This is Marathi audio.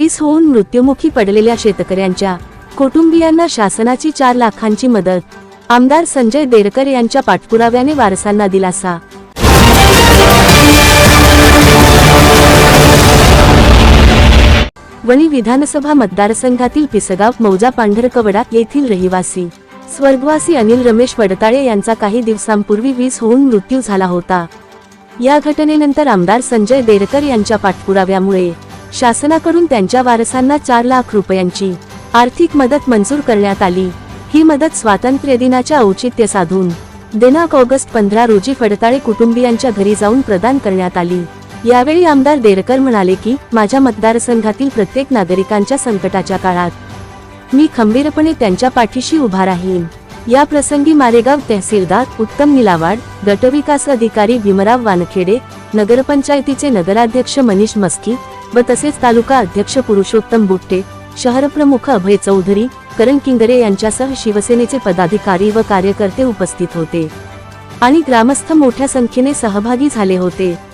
वीस होऊन मृत्युमुखी पडलेल्या शेतकऱ्यांच्या कुटुंबियांना शासनाची चार लाखांची मदत. आमदार संजय देरकर यांच्या पाठपुराव्याने वारसांना दिलासा. वणी विधानसभा मतदारसंघातील पिसगाव मौजा पांढरकवडा येथील रहिवासी स्वर्गवासी अनिल रमेश वडताळे यांचा काही दिवसांपूर्वी वीज होऊन मृत्यू झाला होता. या घटनेनंतर आमदार संजय देरकर यांच्या पाठपुराव्यामुळे शासनाकडून त्यांच्या वारसांना चार लाख रुपयांची आर्थिक मदत मंजूर करण्यात आली. ही मदत स्वातंत्र्य दिनाच्या औचित्य साधून दिनांक ऑगस्ट पंधरा रोजी फडताळे कुटुंबियांच्या घरी जाऊन प्रदान करण्यात आली. यावेळी आमदार देरकर म्हणाले की माझ्या मतदारसंघातील प्रत्येक नागरिकांच्या संकटाच्या काळात मी खंबीरपणे त्यांच्या पाठीशी उभा राहीन. या प्रसंगी मारेगाव तहसीलदार उत्तम निलावाड गटविकास अधिकारी भीमराव वानखेडे नगरपंचायतीचे नगराध्यक्ष मनीष मस्की व तसेच तालुका अध्यक्ष पुरुषोत्तम बुट्टे शहरप्रमुख अभय चौधरी करण किंगरे यांच्यासह शिवसेनेचे पदाधिकारी व कार्यकर्ते उपस्थित होते. आणि ग्रामस्थ मोठ्या संख्येने सहभागी झाले होते.